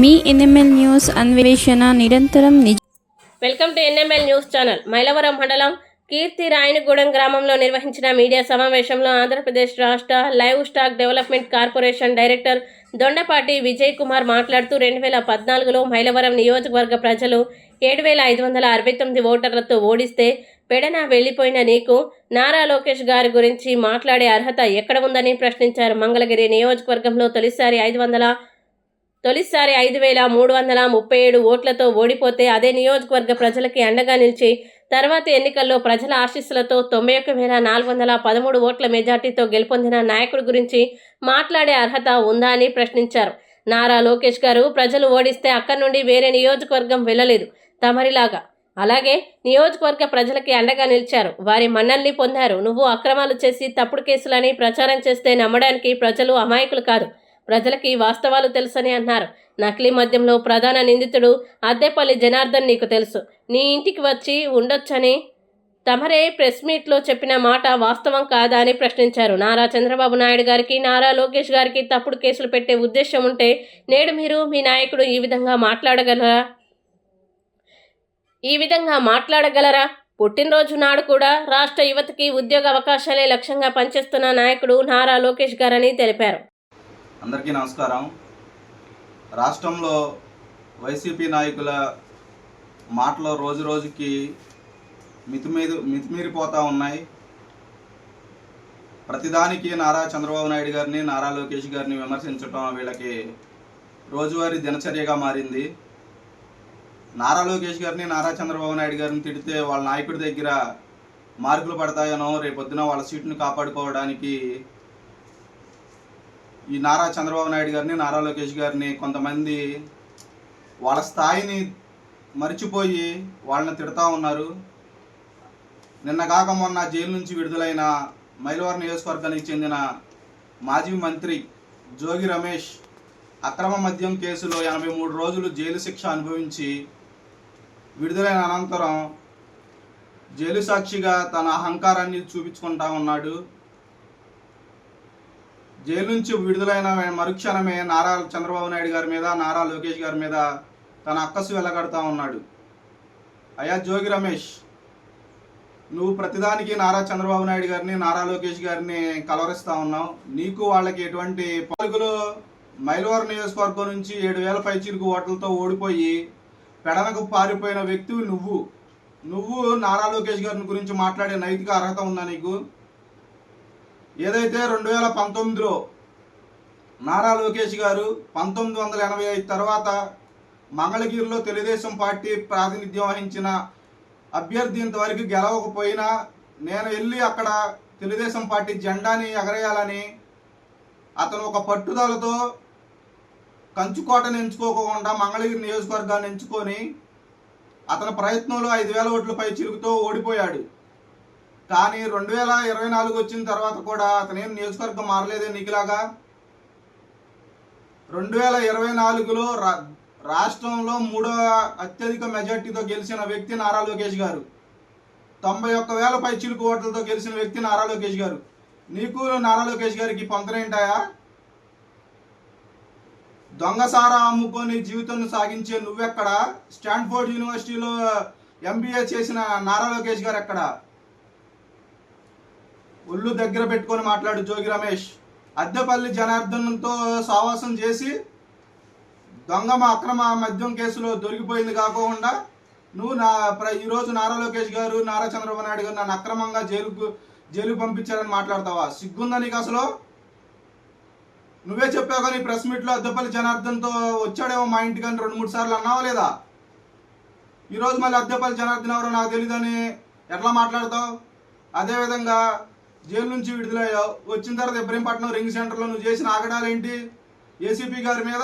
మీ NML news అన్వేషణ నిరంతరం నిజ welcome to N M L news channel. Mylavaram మండలం కీర్తి రాయనిగూడెం గ్రామంలో నిర్వహించిన మీడియా సమావేశంలో ఆంధ్రప్రదేశ్ రాష్ట్ర live stock development corporation director Dondapati Vijay Kumar మాట్లాడుతూ రెండు వేల పద్నాలుగులో మైలవరం నియోజకవర్గ ప్రజలు ఏడు వేల ఐదు వందల అరవై తొమ్మిది ఓటర్లతో ఓడిస్తే పెడన వెళ్ళిపోయిన నీకు నారా లోకేష్ గారి గురించి మాట్లాడే అర్హత ఎక్కడ ఉందని ప్రశ్నించారు. మంగళగిరి నియోజకవర్గంలో తొలిసారి ఐదు వందల తొలిసారి ఐదు వేల మూడు వందల ముప్పై ఏడు ఓట్లతో ఓడిపోతే అదే నియోజకవర్గ ప్రజలకి అండగా నిలిచి తర్వాత ఎన్నికల్లో ప్రజల ఆశీస్సులతో తొంభై ఒక్క వేల నాలుగు వందల పదమూడు ఓట్ల మెజార్టీతో గెలుపొందిన నాయకుడి గురించి మాట్లాడే అర్హత ఉందా అని ప్రశ్నించారు. నారా లోకేష్ గారు ప్రజలు ఓడిస్తే అక్కడి నుండి వేరే నియోజకవర్గం వెళ్ళలేదు. తమరిలాగా. అలాగే నియోజకవర్గ ప్రజలకి అండగా నిలిచారు. వారి మన్నల్ని పొందారు. నువ్వు అక్రమాలు చేసి తప్పుడు కేసులని ప్రచారం చేస్తే నమ్మడానికి ప్రజలు అమాయకులు కాదు. ప్రజలకి వాస్తవాలు తెలుసని అన్నారు. నకిలీ మద్యంలో ప్రధాన నిందితుడు అద్దెపల్లి జనార్దన్ నీకు తెలుసు. నీ ఇంటికి వచ్చి ఉండొచ్చని తమరే ప్రెస్ మీట్లో చెప్పిన మాట వాస్తవం కాదా అని ప్రశ్నించారు. నారా చంద్రబాబు నాయుడు గారికి నారా లోకేష్ గారికి తప్పుడు కేసులు పెట్టే ఉద్దేశం ఉంటే నేడు మీరు మీ నాయకుడు ఈ విధంగా మాట్లాడగలరా? ఈ విధంగా మాట్లాడగలరా? పుట్టినరోజు నాడు కూడా రాష్ట్ర యువతకి ఉద్యోగ అవకాశాలే లక్ష్యంగా పనిచేస్తున్న నాయకుడు నారా లోకేష్ గారని తెలిపారు. అందరికీ నమస్కారం. రాష్ట్రంలో వైసీపీ నాయకుల మాటలు రోజు రోజుకి మితిమీదు మితిమీరిపోతూ ఉన్నాయి. ప్రతిదానికి నారా చంద్రబాబు నాయుడు గారిని నారా లోకేష్ గారిని విమర్శించడం వీళ్ళకి రోజువారీ దినచర్యగా మారింది. నారా లోకేష్ గారిని నారా చంద్రబాబు నాయుడు గారిని తిడితే వాళ్ళ నాయకుడి దగ్గర మార్కులు పడతాయనో రేపొద్దున వాళ్ళ సీటును కాపాడుకోవడానికి ఈ నారా చంద్రబాబు నాయుడు గారిని నారా లోకేష్ గారిని కొంతమంది వాళ్ళ స్థాయిని మర్చిపోయి వాళ్ళని తిడతా ఉన్నారు. నిన్న కాక మొన్న జైలు నుంచి విడుదలైన మైలవరం నియోజకవర్గానికి చెందిన మాజీ మంత్రి జోగి రమేష్ అక్రమ మద్యం కేసులో ఎనభై మూడు రోజులు జైలు శిక్ష అనుభవించి విడుదలైన అనంతరం జైలు సాక్షిగా తన అహంకారాన్ని చూపించుకుంటా ఉన్నాడు. జైలు నుంచి విడుదలైన మరుక్షణమే నారా చంద్రబాబు నాయుడు గారి మీద నారా లోకేష్ గారి మీద తన అక్కసు వెళ్ళగడతా ఉన్నాడు. అయ్యా జోగి రమేష్ నువ్వు ప్రతిదానికి నారా చంద్రబాబు నాయుడు గారిని నారా లోకేష్ గారిని కలవరిస్తా ఉన్నావు. నీకు వాళ్ళకి ఎటువంటి పలుకులు మైలవరం నియోజకవర్గం నుంచి ఏడు వేల పైచీలకు ఓట్లతో ఓడిపోయి పెడనకు పారిపోయిన వ్యక్తివి నువ్వు. నువ్వు నారా లోకేష్ గారిని గురించి మాట్లాడే నైతిక అర్హత ఉందా నీకు? ఏదైతే రెండు వేల పంతొమ్మిదిలో నారా లోకేష్ గారు పంతొమ్మిది వందల ఎనభై ఐదు తర్వాత మంగళగిరిలో తెలుగుదేశం పార్టీ ప్రాతినిధ్యం వహించిన అభ్యర్థి ఇంతవరకు గెలవకపోయినా నేను వెళ్ళి అక్కడ తెలుగుదేశం పార్టీ జెండాని ఎగరేయాలని అతను ఒక పట్టుదలతో కంచుకోటను ఎంచుకోకుండా మంగళగిరి నియోజకవర్గాన్ని ఎంచుకొని అతని ప్రయత్నంలో ఐదు వేల ఓట్లపై చిరుగుతో ఓడిపోయాడు. కానీ రెండు వేల ఇరవై నాలుగు వచ్చిన తర్వాత కూడా అతనేం నియోజకవర్గం మారలేదే నీకులాగా? రెండు వేల ఇరవై నాలుగులో రా రాష్ట్రంలో మూడవ అత్యధిక మెజార్టీతో గెలిచిన వ్యక్తి నారా లోకేష్ గారు. తొంభై ఒక్క వేల పై చిలుకు ఓట్లతో గెలిచిన వ్యక్తి నారా లోకేష్ గారు. నీకు నారా లోకేష్ గారికి పొంతనేంటాయా దొంగసారా అమ్ముకొని జీవితం సాగించే నువ్వెక్కడ? స్టాన్ఫోర్డ్ యూనివర్సిటీలో ఎంబీఏ చేసిన నారా లోకేష్ గారు ఎక్కడ ఒళ్ళు దగ్గర పెట్టుకొని మాట్లాడు జోగి రమేష్. అద్దెపల్లి జనార్దన్తో సావాసం చేసి దొంగ అక్రమ మద్యం కేసులో దొరికిపోయింది కాకుండా నువ్వు నా ప్ర- ఈరోజు నారా లోకేష్ గారు నారా చంద్రబాబు నాయుడు గారు నన్ను అక్రమంగా జైలుకు జైలుకు పంపించారని మాట్లాడతావా? సిగ్గుందా నీకు అసలు? నువ్వే చెప్పావు కానీ ప్రెస్ మీట్లో అద్దెపల్లి జనార్దన్తో వచ్చాడేమో మా ఇంటికి అని రెండు మూడు సార్లు అన్నావా లేదా? ఈరోజు మళ్ళీ అద్దెపల్లి జనార్దన్ ఎవరో నాకు తెలియదని ఎట్లా మాట్లాడతావు? అదేవిధంగా జైలు నుంచి విడుదలయ్యావు. వచ్చిన తర్వాత ఇబ్రహీంపట్నం రింగ్ సెంటర్లో నువ్వు చేసిన ఆగడాలు ఏంటి ఏసీపీ గారి మీద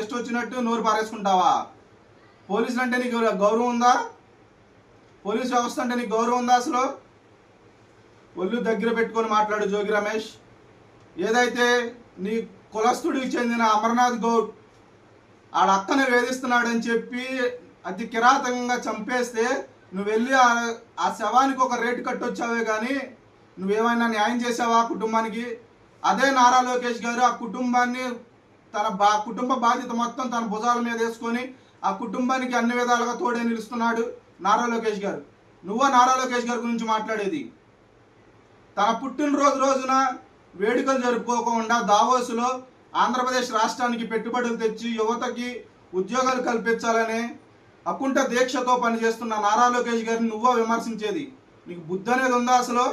ఎస్ట్ వచ్చినట్టు నోరు పారేసుకుంటావా? పోలీసులు అంటే నీకు గౌరవం ఉందా? పోలీస్ వ్యవస్థ అంటే నీకు గౌరవం ఉందా అసలు? ఒళ్ళు దగ్గర పెట్టుకొని మాట్లాడు జోగి రమేష్. ఏదైతే నీ కులస్తుడికి చెందిన అమర్నాథ్ గౌడ్ ఆడ అక్కను వేధిస్తున్నాడని చెప్పి అతి కిరాతకంగా చంపేస్తే నువ్వు వెళ్ళి ఆ శవానికి ఒక రేటు కట్టొచ్చావే కానీ నువ్వేమైనా న్యాయం చేసావా ఆ కుటుంబానికి? అదే నారా లోకేష్ గారు ఆ కుటుంబాన్ని తన బా కుటుంబ బాధ్యత మొత్తం తన భుజాల మీద వేసుకొని ఆ కుటుంబానికి అన్ని విధాలుగా తోడే నిలుస్తున్నాడు నారా లోకేష్ గారు. నువ్వో నారా లోకేష్ గారి గురించి మాట్లాడేది? తన పుట్టినరోజు రోజున వేడుకలు జరుపుకోకుండా దావోసులో ఆంధ్రప్రదేశ్ రాష్ట్రానికి పెట్టుబడులు తెచ్చి యువతకి ఉద్యోగాలు కల్పించాలనే అకుంఠ దీక్షతో పనిచేస్తున్న నారా లోకేష్ గారిని నువ్వో విమర్శించేది? నీకు బుద్ధి అనేది ఉందా అసలు?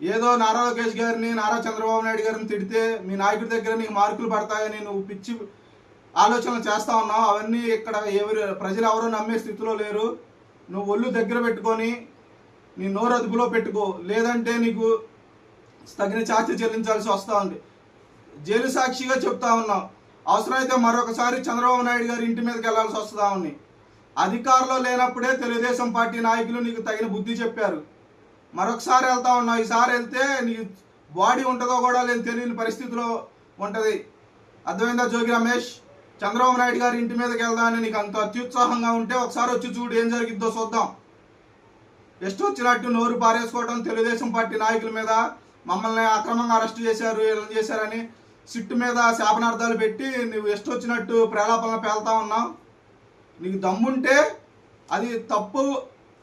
ఏదో నారా లోకేష్ గారిని నారా చంద్రబాబు నాయుడు గారిని తిడితే మీ నాయకుడి దగ్గర నీకు మార్కులు పడతాయని నువ్వు పిచ్చి ఆలోచనలు చేస్తా ఉన్నావు. అవన్నీ ఇక్కడ ఎవరు ప్రజలు ఎవరో నమ్మే స్థితిలో లేరు. నువ్వు ఒళ్ళు దగ్గర పెట్టుకొని నీ నోరు అదుపులో పెట్టుకో. లేదంటే నీకు తగిన ఛార్జీ చెల్లించాల్సి వస్తూ ఉంది. జైలు సాక్షిగా చెప్తా ఉన్నావు. అవసరమైతే మరొకసారి చంద్రబాబు నాయుడు గారి ఇంటి మీదకి వెళ్ళాల్సి వస్తుందా ఉంది. అధికారంలో లేనప్పుడే తెలుగుదేశం పార్టీ నాయకులు నీకు తగిన బుద్ధి చెప్పారు. మరొకసారి వెళ్తా ఉన్నావు ఈసారి వెళ్తే నీ బాడీ ఉంటుందో కూడా లేని తెలియని పరిస్థితిలో ఉంటుంది. అర్థమైందా జోగి రమేష్? చంద్రబాబు నాయుడు గారి ఇంటి మీదకి వెళ్దామని నీకు అంత అత్యుత్సాహంగా ఉంటే ఒకసారి వచ్చి చూడు ఏం జరిగిద్దో చూద్దాం. ఎస్ట్ వచ్చినట్టు నోరు పారేసుకోవడం తెలుగుదేశం పార్టీ నాయకుల మీద మమ్మల్ని అక్రమంగా అరెస్ట్ చేశారు ఇలా చేశారని సిట్టు మీద శాపనార్థాలు పెట్టి నువ్వు ఎస్ట్ వచ్చినట్టు ప్రేలాపనలు పేలుతా ఉన్నావు. నీకు దమ్ముంటే అది తప్పు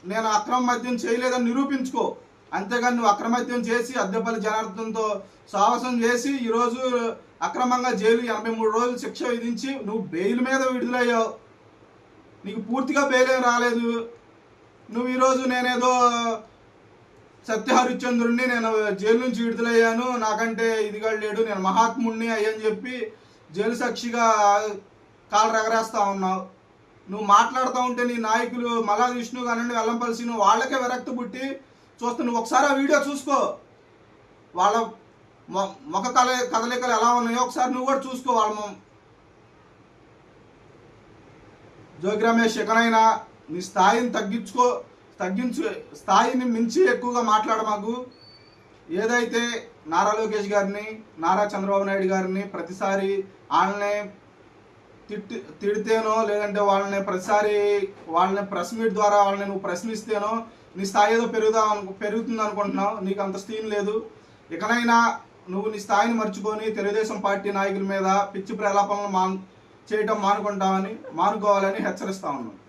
నేను అక్రమ మద్యం చేయలేదని నిరూపించుకో. అంతేగాని నువ్వు అక్రమద్యం చేసి అద్దెపల్లి జనార్దన్తో సాహసం చేసి ఈరోజు అక్రమంగా జైలు ఎనభై మూడు రోజులు శిక్ష విధించి నువ్వు బెయిల్ మీద విడుదలయ్యావు. నీకు పూర్తిగా బెయిల్ ఏం రాలేదు. నువ్వు ఈరోజు నేనేదో సత్యహరిశ్చంద్రుడిని నేను జైలు నుంచి విడుదలయ్యాను. నాకంటే ఇదిగా లేడు. నేను మహాత్ముడిని అయ్యని చెప్పి జైలు సాక్షిగా కాలు రగరేస్తా ఉన్నావు. నువ్వు మాట్లాడుతూ ఉంటే నీ నాయకులు మలా విష్ణు కానివ్వండి వెల్లంపల్సి నువ్వు వాళ్ళకే విరక్తి పుట్టి చూస్తే నువ్వు ఒకసారి ఆ వీడియో చూసుకో. వాళ్ళ మొ- ముఖ కల కదలికలు ఎలా ఉన్నాయో ఒకసారి నువ్వు కూడా చూసుకో వాళ్ళ మొ- జోగి రమేష్ ఎక్కడైనా నీ స్థాయిని తగ్గించుకో తగ్గించు స్థాయిని మించి ఎక్కువగా మాట్లాడ మాకు ఏదైతే నారా లోకేష్ గారిని నారా చంద్రబాబు నాయుడు గారిని ప్రతిసారి ఆన్లైన్ తిట్టి తిడితేనో లేదంటే వాళ్ళని ప్రతిసారి వాళ్ళని ప్రెస్ మీట్ ద్వారా వాళ్ళని నువ్వు ప్రశ్నిస్తేనో నీ స్థాయి ఏదో పెరుగుదా పెరుగుతుంది అనుకుంటున్నావు. నీకు అంత స్థీన్ లేదు. ఇకనైనా నువ్వు నీ స్థాయిని మర్చిపోని తెలుగుదేశం పార్టీ నాయకుల మీద పిచ్చి ప్రలాపనలు మాన్ చేయటం మానుకుంటామని మానుకోవాలని హెచ్చరిస్తా ఉన్నాను